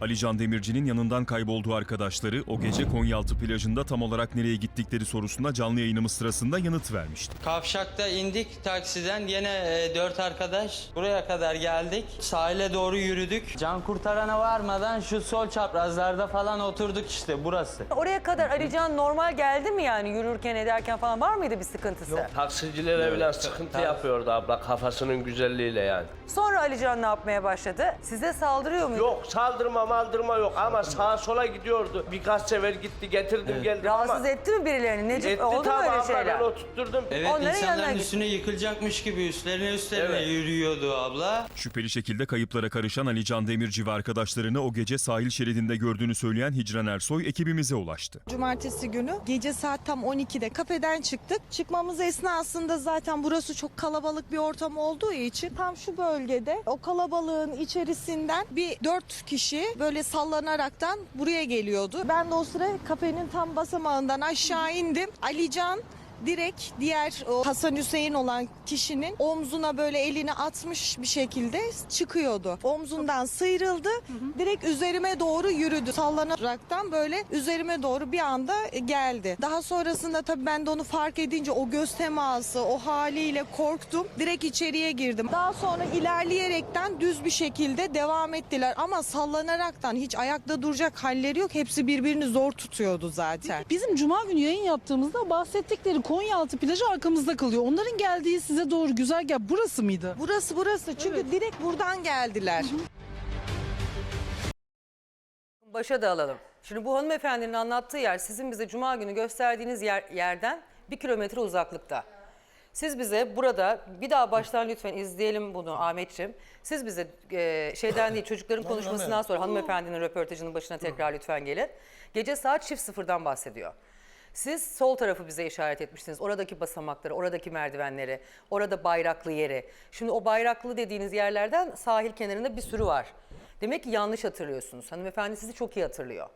Ali Can Demirci'nin yanından kaybolduğu arkadaşları o gece Konyaaltı plajında tam olarak nereye gittikleri sorusuna canlı yayınımız sırasında yanıt vermişti. Kavşakta indik taksiden yine e, dört arkadaş buraya kadar geldik. Sahile doğru yürüdük. Can kurtarana varmadan şu sol çaprazlarda falan oturduk işte burası. Oraya kadar Alican normal geldi mi yani yürürken ederken falan var mıydı bir sıkıntısı? Taksicilere biraz sıkıntı yapıyordu abla kafasının güzelliğiyle yani. Sonra Alican ne yapmaya başladı? Size saldırıyor muydu? Yok saldırma maldırma yok ama sağa sola gidiyordu. Birkaç sefer gitti getirdim geldim Rahatsız ama... etti mi birilerini? Necip Etti oldu mu öyle abla şeyler? ben oturtturdum. Evet Onların yanına insanların git. üstüne yıkılacakmış gibi üstlerine üstlerine Evet. yürüyordu abla. Şüpheli şekilde kayıplara karışan Ali Can Demirci ve arkadaşlarını o gece sahil şeridinde gördüğünü söyleyen Hicran Ersoy ekibimize ulaştı. Cumartesi günü gece saat tam 12'de kafeden çıktık. Çıkmamız esnasında zaten burası çok kalabalık bir ortam olduğu için tam şu bölgede o kalabalığın içerisinden bir dört kişi böyle sallanaraktan buraya geliyordu. Ben de o sıra kafenin tam basamağından aşağı indim. Alican direkt diğer o Hasan Hüseyin olan kişinin omzuna böyle elini atmış bir şekilde çıkıyordu. Omzundan sıyrıldı. Direkt üzerime doğru yürüdü. Sallanaraktan böyle üzerime doğru bir anda geldi. Daha sonrasında tabii ben de onu fark edince o göz teması, o haliyle korktum. Direkt içeriye girdim. Daha sonra ilerleyerekten düz bir şekilde devam ettiler ama sallanaraktan hiç ayakta duracak halleri yok. Hepsi birbirini zor tutuyordu zaten. Bizim cuma günü yayın yaptığımızda bahsettikleri Konyaaltı plajı arkamızda kalıyor. Onların geldiği size doğru güzergah burası mıydı? Burası burası çünkü direkt buradan geldiler. Başa da alalım. Şimdi bu hanımefendinin anlattığı yer sizin bize cuma günü gösterdiğiniz yer, yerden bir kilometre uzaklıkta. Siz bize burada bir daha baştan lütfen izleyelim bunu Ahmetciğim. Siz bize e, şeyden değil çocukların konuşmasından sonra hanımefendinin röportajının başına tekrar lütfen gelin. Gece saat çift sıfırdan bahsediyor. Siz sol tarafı bize işaret etmiştiniz. Oradaki basamakları, oradaki merdivenleri, orada bayraklı yeri. Şimdi o bayraklı dediğiniz yerlerden sahil kenarında bir sürü var. Demek ki yanlış hatırlıyorsunuz. Hanımefendi sizi çok iyi hatırlıyor.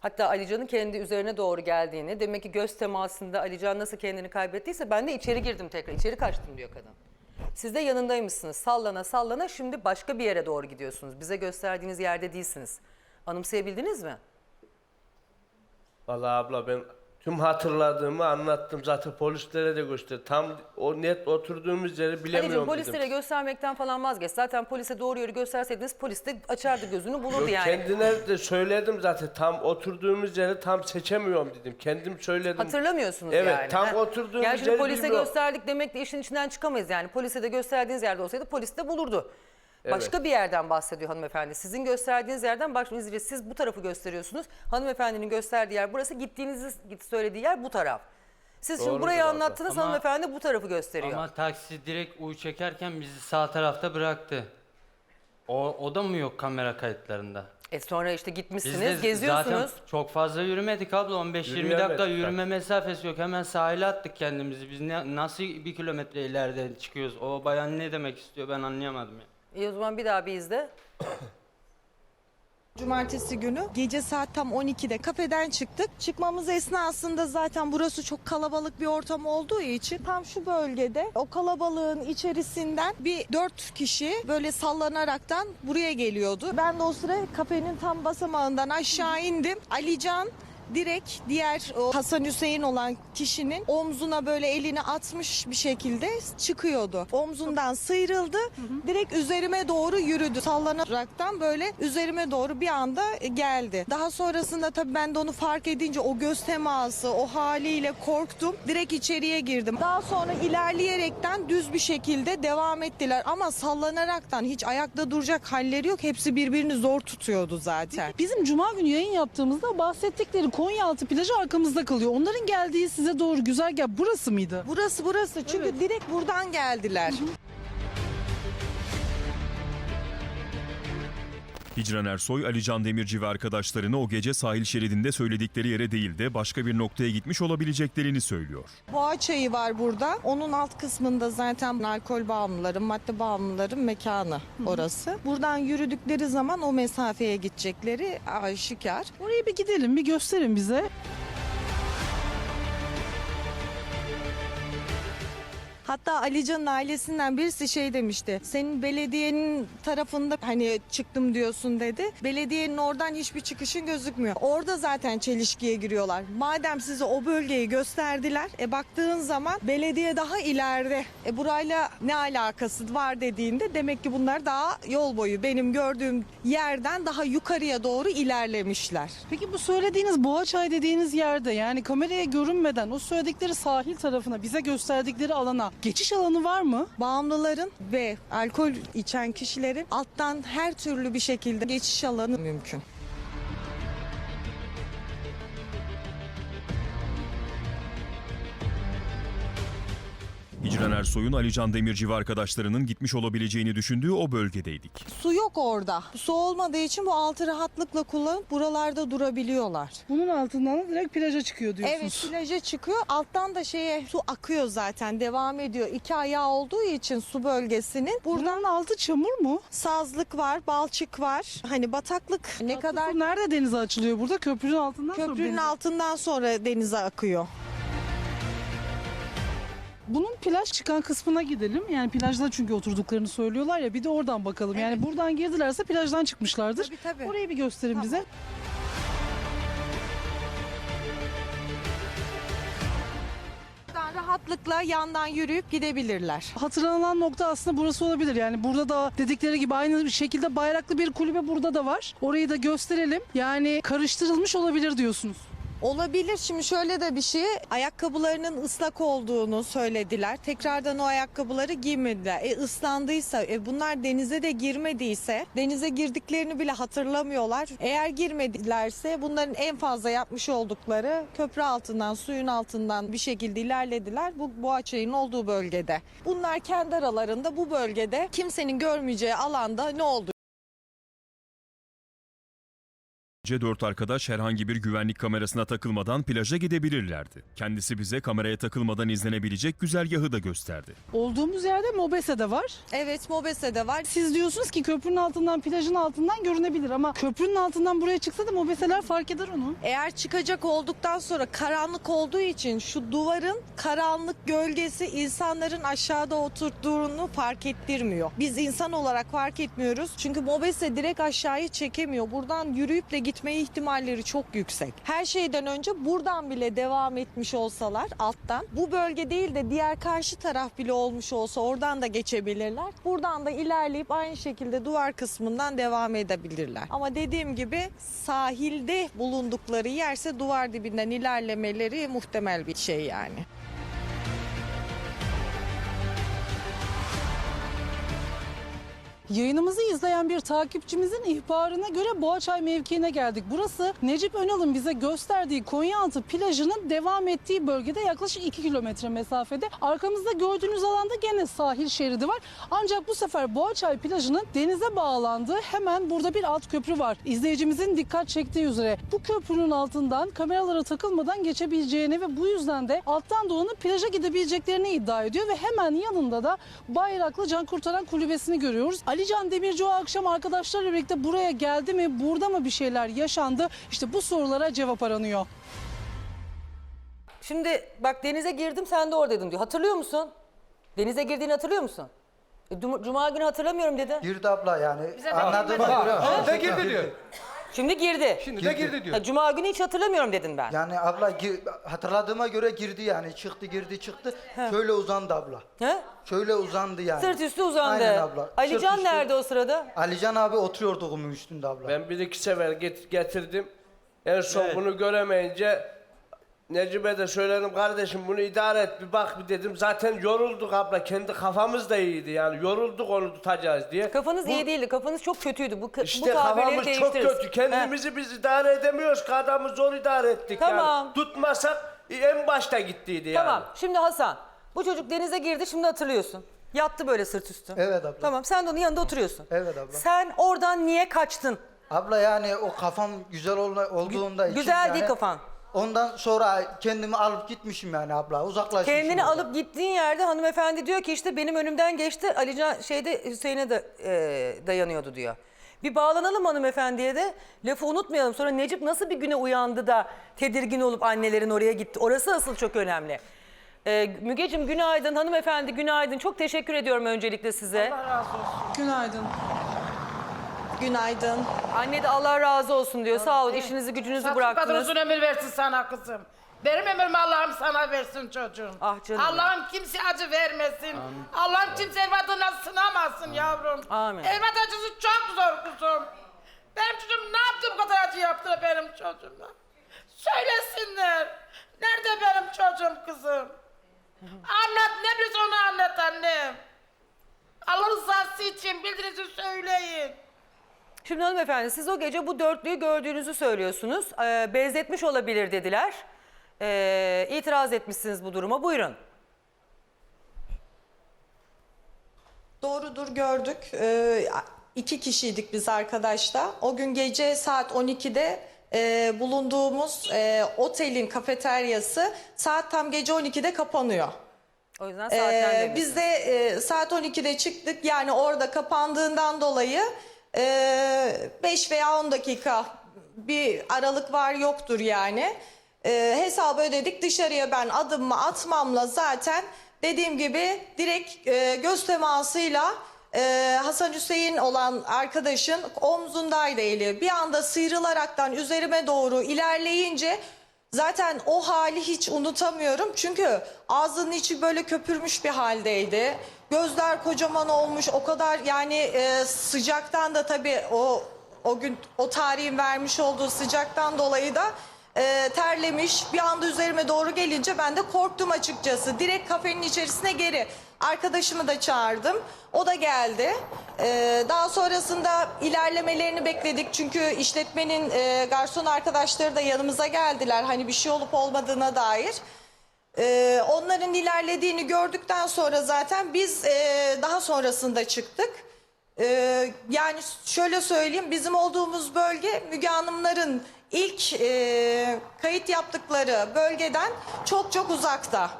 Hatta Alican'ın kendi üzerine doğru geldiğini, demek ki göz temasında Alican nasıl kendini kaybettiyse ben de içeri girdim tekrar, içeri kaçtım diyor kadın. Siz de yanındaymışsınız. Sallana sallana şimdi başka bir yere doğru gidiyorsunuz. Bize gösterdiğiniz yerde değilsiniz. Anımsayabildiniz mi? Vallahi abla ben tüm hatırladığımı anlattım zaten polislere de gösterdim. Tam o net oturduğumuz yeri bilemiyorum polislere dedim. göstermekten falan vazgeç. Zaten polise doğru yeri gösterseydiniz polis de açardı gözünü bulurdu Yok, yani. Kendine de söyledim zaten tam oturduğumuz yeri tam seçemiyorum dedim. Kendim söyledim. Hatırlamıyorsunuz Evet, yani. tam Ha. oturduğumuz Yani şimdi yeri polise bilmiyorum. gösterdik demek de işin içinden çıkamayız yani. Polise de gösterdiğiniz yerde olsaydı polis de bulurdu. Başka bir yerden bahsediyor hanımefendi. Sizin gösterdiğiniz yerden izleyeceğiz. Siz bu tarafı gösteriyorsunuz. Hanımefendinin gösterdiği yer burası. Gittiğinizi söylediği yer bu taraf. Siz şimdi Doğrudur burayı abla. anlattınız Ama- hanımefendi bu tarafı gösteriyor. Ama taksi direkt U çekerken bizi sağ tarafta bıraktı. O, o da mı yok kamera kayıtlarında? E sonra işte Biz gitmişsiniz, de geziyorsunuz. zaten çok fazla yürümedik abla 15-20 Yürüyemedik dakika yürüme mesafesi yok. Hemen sahile attık kendimizi. Biz ne, nasıl bir kilometre ileriden çıkıyoruz? O bayan ne demek istiyor ben anlayamadım ya. İyi o zaman bir daha bir izle. Cumartesi günü gece saat tam 12'de kafeden çıktık. Çıkmamız esnasında zaten burası çok kalabalık bir ortam olduğu için tam şu bölgede o kalabalığın içerisinden bir dört kişi böyle sallanaraktan buraya geliyordu. Ben de o sıra kafenin tam basamağından aşağı indim. Alican direkt diğer o Hasan Hüseyin olan kişinin omzuna böyle elini atmış bir şekilde çıkıyordu. Omzundan sıyrıldı. Direkt üzerime doğru yürüdü. Sallanaraktan böyle üzerime doğru bir anda geldi. Daha sonrasında tabii ben de onu fark edince o göz teması, o haliyle korktum. Direkt içeriye girdim. Daha sonra ilerleyerekten düz bir şekilde devam ettiler ama sallanaraktan hiç ayakta duracak halleri yok. Hepsi birbirini zor tutuyordu zaten. Bizim cuma günü yayın yaptığımızda bahsettikleri Konyaaltı plajı arkamızda kalıyor. Onların geldiği size doğru güzergah burası mıydı? Burası burası çünkü direkt buradan geldiler. Hicran Ersoy, Ali Can Demirci ve arkadaşlarını o gece sahil şeridinde söyledikleri yere değil de başka bir noktaya gitmiş olabileceklerini söylüyor. Boğa çayı var burada. Onun alt kısmında zaten alkol bağımlıların, madde bağımlıların mekanı orası. Buradan yürüdükleri zaman o mesafeye gidecekleri aşikar. Oraya bir gidelim bir gösterin bize. Hatta Alican'ın ailesinden birisi şey demişti. Senin belediyenin tarafında hani çıktım diyorsun dedi. Belediyenin oradan hiçbir çıkışın gözükmüyor. Orada zaten çelişkiye giriyorlar. Madem size o bölgeyi gösterdiler. E baktığın zaman belediye daha ileride. E burayla ne alakası var dediğinde demek ki bunlar daha yol boyu benim gördüğüm yerden daha yukarıya doğru ilerlemişler. Peki bu söylediğiniz Boğaçay dediğiniz yerde yani kameraya görünmeden o söyledikleri sahil tarafına bize gösterdikleri alana geçiş alanı var mı? Bağımlıların ve alkol içen kişilerin alttan her türlü bir şekilde geçiş alanı mümkün. Hicran Ersoy'un Alican Demirci ve arkadaşlarının gitmiş olabileceğini düşündüğü o bölgedeydik. Su yok orada. Su olmadığı için bu altı rahatlıkla kullanıp buralarda durabiliyorlar. Bunun altından da direkt plaja çıkıyor diyorsunuz. Evet plaja çıkıyor. Alttan da şeye su akıyor zaten devam ediyor. İki ayağı olduğu için su bölgesinin. Buradan Buranın altı çamur mu? sazlık var, balçık var. Hani bataklık ne kadar Su nerede denize açılıyor burada? Köprünün altından sonra köprünün denize- altından sonra denize akıyor. Bunun plaj çıkan kısmına gidelim. Yani plajda çünkü oturduklarını söylüyorlar ya bir de oradan bakalım. Yani buradan girdilerse plajdan çıkmışlardır. Tabii, tabii. Orayı bir gösterin bize. Buradan rahatlıkla yandan yürüyüp gidebilirler. Hatırlanan nokta aslında burası olabilir. Yani burada da dedikleri gibi aynı bir şekilde bayraklı bir kulübe burada da var. Orayı da gösterelim. Yani karıştırılmış olabilir diyorsunuz. Olabilir. Şimdi şöyle de bir şey. Ayakkabılarının ıslak olduğunu söylediler. Tekrardan o ayakkabıları giymediler. E ıslandıysa, e, bunlar denize de girmediyse, denize girdiklerini bile hatırlamıyorlar. Eğer girmedilerse bunların en fazla yapmış oldukları köprü altından, suyun altından bir şekilde ilerlediler. Bu Boğaçay'ın olduğu bölgede. Bunlar kendi aralarında bu bölgede kimsenin görmeyeceği alanda ne oldu? Gece dört arkadaş herhangi bir güvenlik kamerasına takılmadan plaja gidebilirlerdi. Kendisi bize kameraya takılmadan izlenebilecek güzergahı da gösterdi. Olduğumuz yerde Mobese'de var. Evet Mobese'de var. Siz diyorsunuz ki köprünün altından, plajın altından görünebilir ama köprünün altından buraya çıksa da Mobese'ler fark eder onu. Eğer çıkacak olduktan sonra karanlık olduğu için şu duvarın karanlık gölgesi insanların aşağıda oturduğunu fark ettirmiyor. Biz insan olarak fark etmiyoruz. Çünkü Mobese direkt aşağıyı çekemiyor. Buradan yürüyüp de gitme ihtimalleri çok yüksek. Her şeyden önce buradan bile devam etmiş olsalar alttan bu bölge değil de diğer karşı taraf bile olmuş olsa oradan da geçebilirler. Buradan da ilerleyip aynı şekilde duvar kısmından devam edebilirler. Ama dediğim gibi sahilde bulundukları yerse duvar dibinden ilerlemeleri muhtemel bir şey yani. Yayınımızı izleyen bir takipçimizin ihbarına göre Boğaçay mevkiine geldik. Burası Necip Önal'ın bize gösterdiği Konyaaltı plajının devam ettiği bölgede yaklaşık 2 kilometre mesafede. Arkamızda gördüğünüz alanda gene sahil şeridi var. Ancak bu sefer Boğaçay plajının denize bağlandığı hemen burada bir alt köprü var. İzleyicimizin dikkat çektiği üzere bu köprünün altından kameralara takılmadan geçebileceğini ve bu yüzden de alttan dolanıp plaja gidebileceklerini iddia ediyor ve hemen yanında da bayraklı can kurtaran kulübesini görüyoruz. Ali Can Demirci o akşam arkadaşlarıyla birlikte buraya geldi mi? Burada mı bir şeyler yaşandı? İşte bu sorulara cevap aranıyor. Şimdi bak denize girdim sen de oradaydın diyor. Hatırlıyor musun? Denize girdiğini hatırlıyor musun? E, Cum- Cuma günü hatırlamıyorum dedi. Girdi abla yani. Anladığıma göre. De girdi diyor. Şimdi girdi. Şimdi de girdi diyor. Ha, Cuma günü hiç hatırlamıyorum dedin ben. Yani abla gi- hatırladığıma göre girdi yani. Çıktı girdi çıktı. Şöyle uzandı abla. He? Şöyle uzandı yani. Sırt üstü uzandı. Aynen abla. Alican Sırt üstü. nerede o sırada? Alican abi oturuyordu kumun üstünde abla. Ben bir iki sefer get- getirdim. En son Evet. bunu göremeyince Necip'e de söyledim kardeşim bunu idare et bir bak bir dedim. Zaten yorulduk abla kendi kafamız da iyiydi yani yorulduk onu tutacağız diye. Kafanız Bu- iyi değildi. Kafanız çok kötüydü. Bu, bu İşte tabirleri kafamız çok değiştiririz. kötü. Kendimizi biz idare edemiyoruz ki adamı zor idare ettik Tamam. yani. Tutmasak en başta gittiydi yani. Tamam. Şimdi Hasan. Bu çocuk denize girdi şimdi hatırlıyorsun. Yattı böyle sırt üstü. Evet abla. Tamam sen de onun yanında oturuyorsun. Evet abla. Sen oradan niye kaçtın? Abla yani o kafam güzel olma- olduğunda için Güzel yani, değil kafan. Ondan sonra kendimi alıp gitmişim yani abla. Uzaklaşmışım. Kendini oradan. alıp gittiğin yerde hanımefendi diyor ki işte benim önümden geçti. Alican şeyde Hüseyin'e de e, dayanıyordu diyor. Bir bağlanalım hanımefendiye de lafı unutmayalım. Sonra Necip nasıl bir güne uyandı da tedirgin olup annelerin oraya gitti. Orası asıl çok önemli. Ee, Mügeciğim günaydın, hanımefendi günaydın. Çok teşekkür ediyorum öncelikle size. Günaydın. Günaydın. Anne de Allah razı olsun diyor. Sağ olun, işinizi gücünüzü Kadın bıraktınız. uzun ömür versin sana kızım. Benim ömrümü Allah'ım sana versin çocuğum. Ah canım. Allah'ım kimse acı vermesin. Allah'ım kimse evladına sınamasın yavrum. Amin. Evlat acısı çok zor kuzum. Benim çocuğum ne yaptı bu kadar acı yaptı benim çocuğuma? Söylesinler. Nerede benim çocuğum kızım? Anlat ne bilirsin onu anlat annem. Allah rızası için bildiğinizi söyleyin. Şimdi hanımefendi siz o gece bu dörtlüyü gördüğünüzü söylüyorsunuz. Ee, benzetmiş olabilir dediler. Ee, itiraz etmişsiniz bu duruma. Buyurun. Doğrudur gördük. Ee, iki kişiydik biz arkadaşlar. O gün gece saat 12'de e, bulunduğumuz e, otelin kafeteryası saat tam gece 12'de kapanıyor. O yüzden Ee, saatlendirmişsiniz. biz de e, saat 12'de çıktık. Yani orada kapandığından dolayı 5 veya 10 dakika bir aralık var yoktur yani. E, hesabı ödedik. Dışarıya ben adımımı atmamla zaten dediğim gibi direkt e, göz temasıyla e, Hasan Hüseyin olan arkadaşın omzundaydı eli. Bir anda sıyrılaraktan üzerime doğru ilerleyince Zaten o hali hiç unutamıyorum. Çünkü ağzının içi böyle köpürmüş bir haldeydi. Gözler kocaman olmuş. O kadar yani e, sıcaktan da tabii o o gün o tarihin vermiş olduğu sıcaktan dolayı da e, terlemiş. Bir anda üzerime doğru gelince ben de korktum açıkçası. Direkt kafenin içerisine geri. Arkadaşımı da çağırdım. O da geldi. Ee, daha sonrasında ilerlemelerini bekledik. Çünkü işletmenin e, garson arkadaşları da yanımıza geldiler. Hani bir şey olup olmadığına dair. Ee, onların ilerlediğini gördükten sonra zaten biz e, daha sonrasında çıktık. Ee, yani şöyle söyleyeyim bizim olduğumuz bölge Müge Hanımların ilk e, kayıt yaptıkları bölgeden çok çok uzakta.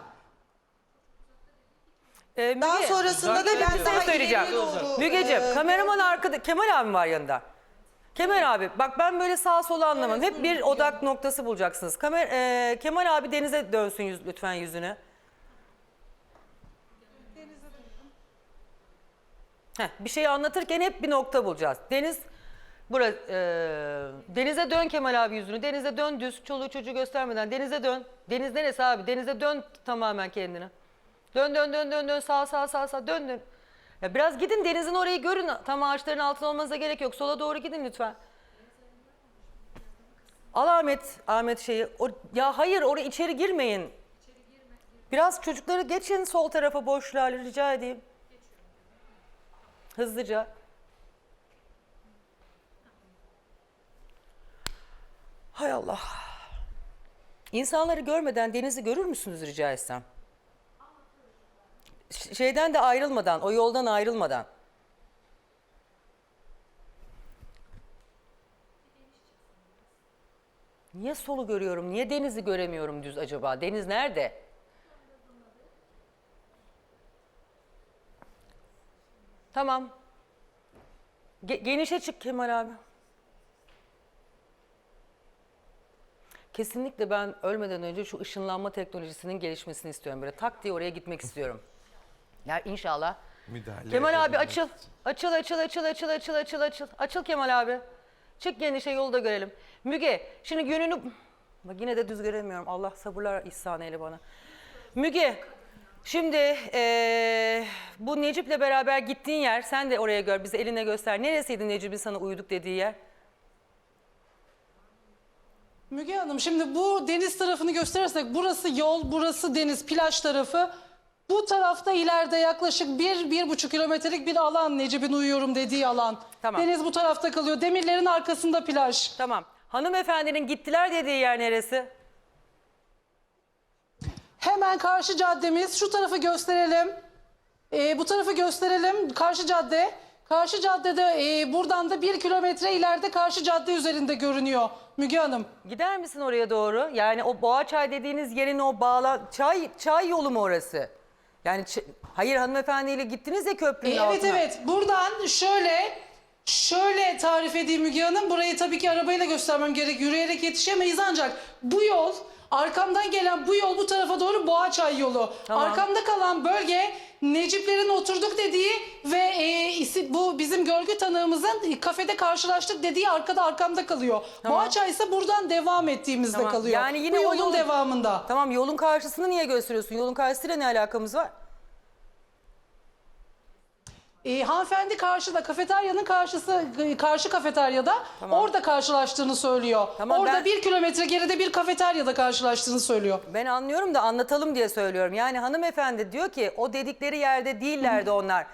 Ee, Daha Müge- sonrasında da ben bir daha şey söyleyeceğim. ileriye doğru, Mügeciğim e, kameraman arkada Kemal abi var yanında. Kemal abi bak ben böyle sağ sola anlamam. Hep bir odak noktası bulacaksınız. Kamer, e, Kemal abi denize dönsün yüz, lütfen yüzüne. Heh, bir şey anlatırken hep bir nokta bulacağız. Deniz bura, e, denize dön Kemal abi yüzünü. Denize dön düz. Çoluğu çocuğu göstermeden. Denize dön. Deniz neresi abi? Denize dön tamamen kendini. Dön dön dön dön dön sağ sağ sağ sağ dön dön. Ya biraz gidin denizin orayı görün. Tam ağaçların altında olmanıza gerek yok. Sola doğru gidin lütfen. Al Ahmet, Ahmet şeyi. O, ya hayır oraya içeri girmeyin. Biraz çocukları geçin sol tarafa boşluğa rica edeyim. Hızlıca. Hay Allah. İnsanları görmeden denizi görür müsünüz rica etsem? Şeyden de ayrılmadan, o yoldan ayrılmadan. Niye solu görüyorum? Niye denizi göremiyorum düz acaba? Deniz nerede? Tamam. Ge- genişe çık Kemal abi. Kesinlikle ben ölmeden önce şu ışınlanma teknolojisinin gelişmesini istiyorum. Böyle tak diye oraya gitmek istiyorum. Ya inşallah. Kemal abi açıl. Açıl açıl açıl açıl açıl açıl açıl. Açıl Kemal abi. Çık genişe yolda görelim. Müge şimdi yönünü... Bak yine de düz göremiyorum. Allah sabırlar ihsan eyle bana. Müge şimdi eee, bu Necip'le beraber gittiğin yer sen de oraya gör bize eline göster. Neresiydi Necip'in sana uyuduk dediği yer? Müge Hanım şimdi bu deniz tarafını gösterirsek burası yol, burası deniz, plaj tarafı. Bu tarafta ileride yaklaşık bir, bir buçuk kilometrelik bir alan Necip'in uyuyorum dediği alan. Tamam. Deniz bu tarafta kalıyor. Demirlerin arkasında plaj. Tamam. Hanımefendinin gittiler dediği yer neresi? Hemen karşı caddemiz. Şu tarafı gösterelim. Ee, bu tarafı gösterelim. Karşı cadde. Karşı caddede e, buradan da bir kilometre ileride karşı cadde üzerinde görünüyor Müge Hanım. Gider misin oraya doğru? Yani o Boğaçay dediğiniz yerin o bağla çay çay yolu mu orası? Yani ç- hayır hanımefendiyle gittiniz ya köprünün E, altına. evet evet buradan şöyle şöyle tarif edeyim Müge Hanım. Burayı tabii ki arabayla göstermem gerek. Yürüyerek yetişemeyiz ancak bu yol Arkamdan gelen bu yol bu tarafa doğru Boğaçay yolu. Tamam. Arkamda kalan bölge Neciplerin oturduk dediği ve e, bu bizim görgü tanığımızın kafede karşılaştık dediği arkada arkamda kalıyor. Boğaçay ise buradan devam ettiğimizde Tamam. kalıyor. Yani yine bu yolun yolun- devamında. Tamam yolun karşısını niye gösteriyorsun? Yolun karşısıyla ne alakamız var? E, hanımefendi karşıda kafeteryanın karşısı karşı kafeteryada orada karşılaştığını söylüyor. Tamam, orada ben- bir kilometre geride bir kafeteryada karşılaştığını söylüyor. Ben anlıyorum da anlatalım diye söylüyorum. Yani hanımefendi diyor ki o dedikleri yerde değillerdi onlar.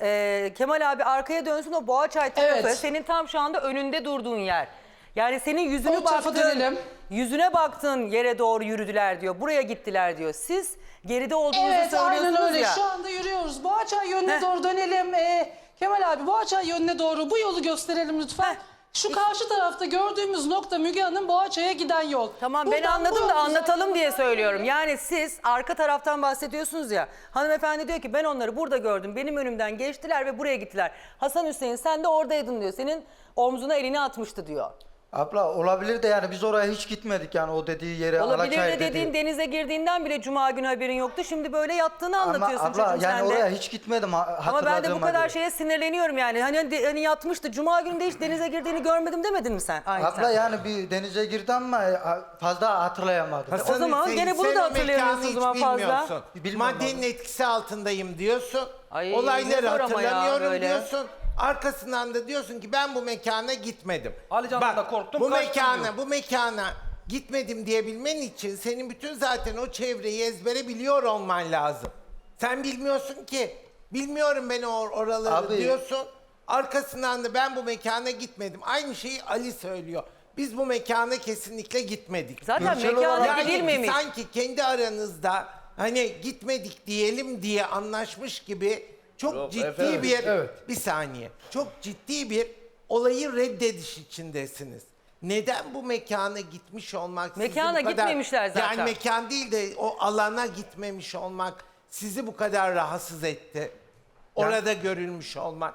Ee, Kemal abi arkaya dönsün o Boğaçay tarafı Evet. senin tam şu anda önünde durduğun yer. Yani senin yüzünü O tarafa baktığın, dönelim. yüzüne baktığın yere doğru yürüdüler diyor. Buraya gittiler diyor. Siz geride olduğunuzu Evet söylüyorsunuz aynen öyle. ya. Şu anda yürüyoruz. Boğaçay yönüne Heh. doğru dönelim. Ee, Kemal abi Boğaçay yönüne doğru bu yolu gösterelim lütfen. Heh. Şu karşı tarafta gördüğümüz nokta Müge Hanım Boğaçay'a giden yol. Tamam ben Buradan bu anladım da anlatalım diye söylüyorum. Yani siz arka taraftan bahsediyorsunuz ya. Hanımefendi diyor ki ben onları burada gördüm. Benim önümden geçtiler ve buraya gittiler. Hasan Hüseyin sen de oradaydın diyor. Senin omzuna elini atmıştı diyor. Abla olabilir de yani biz oraya hiç gitmedik yani o dediği yere Olabilir Alaçayır de dediğin dediği. denize girdiğinden bile cuma günü haberin yoktu. Şimdi böyle yattığını Ama anlatıyorsun abla çocuğum yani sen de. oraya hiç gitmedim ha- Ama ben de bu hatırladığıma kadar göre. şeye sinirleniyorum yani. Hani, de- hani yatmıştı. Cuma günü de hiç denize girdiğini görmedim demedin mi sen? Aynı Abla sen. yani bir denize girdi ama e, fazla hatırlayamadım. o zaman gene bunu sen da o hatırlayamıyorsun mekanı o zaman hiç fazla. bilmiyorsun. Bilmiyorum Maddenin etkisi altındayım diyorsun. Ay, Olayları ne zor ama ya hatırlamıyorum böyle. diyorsun. Arkasından da diyorsun ki ben bu mekana gitmedim. Ali Can'dan da korktum, Bu kaçtım mekana, diyor. bu mekana gitmedim diyebilmen için senin bütün zaten o çevreyi ezbere biliyor olman lazım. Sen bilmiyorsun ki. Bilmiyorum ben or oraları Abi- diyorsun. Arkasından da ben bu mekana gitmedim. Aynı şeyi Ali söylüyor. Biz bu mekana kesinlikle gitmedik. Zaten Görsel mekana olarak- gidilmemiş. sanki kendi aranızda hani gitmedik diyelim diye anlaşmış gibi çok Yok, ciddi efendim. bir Evet. bir saniye. Çok ciddi bir olayı reddediş içindesiniz. Neden bu mekana gitmiş olmak sizi Mekana bu kadar... gitmemişler zaten. Yani mekan değil de o alana gitmemiş olmak sizi bu kadar rahatsız etti. Orada görülmüş olmak.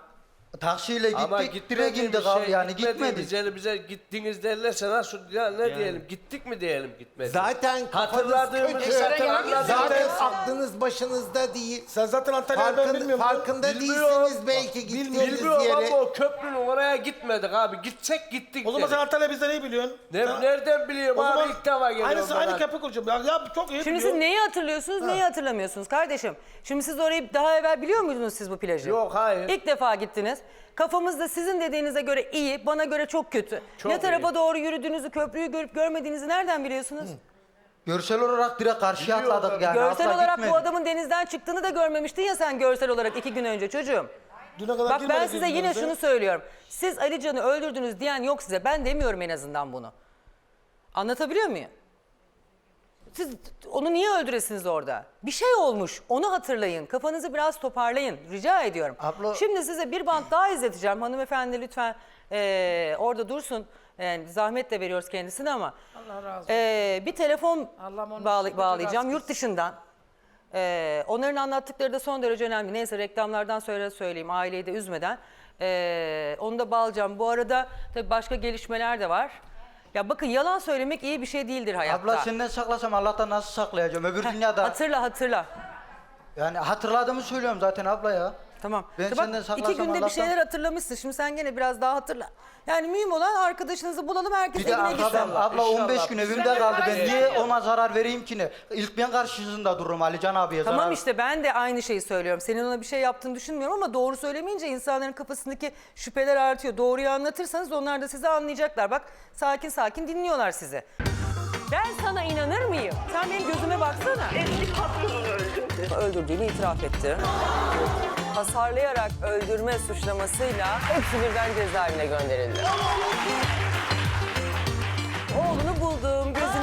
Taksiyle gittik, Ama direkt gitmediğimiz indik abi şey, yani gitmedik. Yani bize gittiniz derlerse nasıl ya ne diyelim gittik mi diyelim gitmedik. Zaten kafanız Hatırladığımız kötü. hatırladığımız- Zaten aklınız başınızda değil. Sen zaten Antalya'yı ben Farkın- bilmiyorum. farkında Bilmiyorum. değilsiniz belki gittiğiniz Bilmiyorum yere. ama o köprünün oraya gitmedik abi. Gitsek gittik. O zaman sen dedik. Antalya bizden iyi biliyorsun. Ne, Sen- nereden biliyorum O abi zaman ilk defa geliyorum. Aynısı aynı ben. kapı kuracağım. Ya, ya çok iyi Şimdi biliyor. siz neyi hatırlıyorsunuz, neyi hatırlamıyorsunuz kardeşim? Şimdi siz orayı daha evvel biliyor muydunuz siz bu plajı? Yok, hayır. İlk defa gittiniz. Kafamızda sizin dediğinize göre iyi, bana göre çok kötü. Çok ne tarafa iyi. doğru yürüdüğünüzü, köprüyü görüp görmediğinizi nereden biliyorsunuz? Görsel olarak direkt karşıya Biliyorum atladık yani. görsel asla olarak gitmedik. bu adamın denizden çıktığını da görmemiştin ya sen görsel olarak iki gün önce çocuğum. Düne kadar Bak ben size yine şunu söylüyorum. Siz Ali Can'ı öldürdünüz diyen yok size. Ben demiyorum en azından bunu. Anlatabiliyor muyum? Siz onu niye öldüresiniz orada? Bir şey olmuş. Onu hatırlayın. Kafanızı biraz toparlayın. Rica ediyorum. Abla- Şimdi size bir bant daha izleteceğim. Hanımefendi lütfen eee, orada dursun. Yani zahmet de veriyoruz kendisine ama. Allah razı olsun. Eee, bir telefon Allah'ım bağlı- bağlayacağım razı yurt dışından. Eee, onların anlattıkları da son derece önemli. Neyse reklamlardan sonra söyleyeyim aileyi de üzmeden. Eee, onu da bağlayacağım. Bu arada tabii başka gelişmeler de var. Ya bakın yalan söylemek iyi bir şey değildir hayatta. Abla senden saklasam Allah'tan nasıl saklayacağım? Öbür dünyada Hatırla hatırla. yani hatırladığımı söylüyorum zaten abla ya. Tamam. Ben İşte senden bak, iki günde bir Allah'tan- şeyler hatırlamışsın. Şimdi sen gene biraz daha hatırla. Yani mühim olan arkadaşınızı bulalım herkes Bir de evine gitsin. abla 15 gün İnşallah. evimde kaldı. Ben niye ona zarar vereyim ki ne? İlk ben karşısında dururum Alican abiye Tamam zarar. işte ben de aynı şeyi söylüyorum. Senin ona bir şey yaptığını düşünmüyorum ama doğru söylemeyince insanların kafasındaki şüpheler artıyor. Doğruyu anlatırsanız onlar da sizi anlayacaklar. Bak sakin sakin dinliyorlar sizi. Ben sana inanır mıyım? Sen benim gözüme baksana. Eski patronunu öldürdü. Öldürdüğünü itiraf etti hasarlayarak öldürme suçlamasıyla hepsi birden cezaevine gönderildi. Oğlunu buldum, gözünü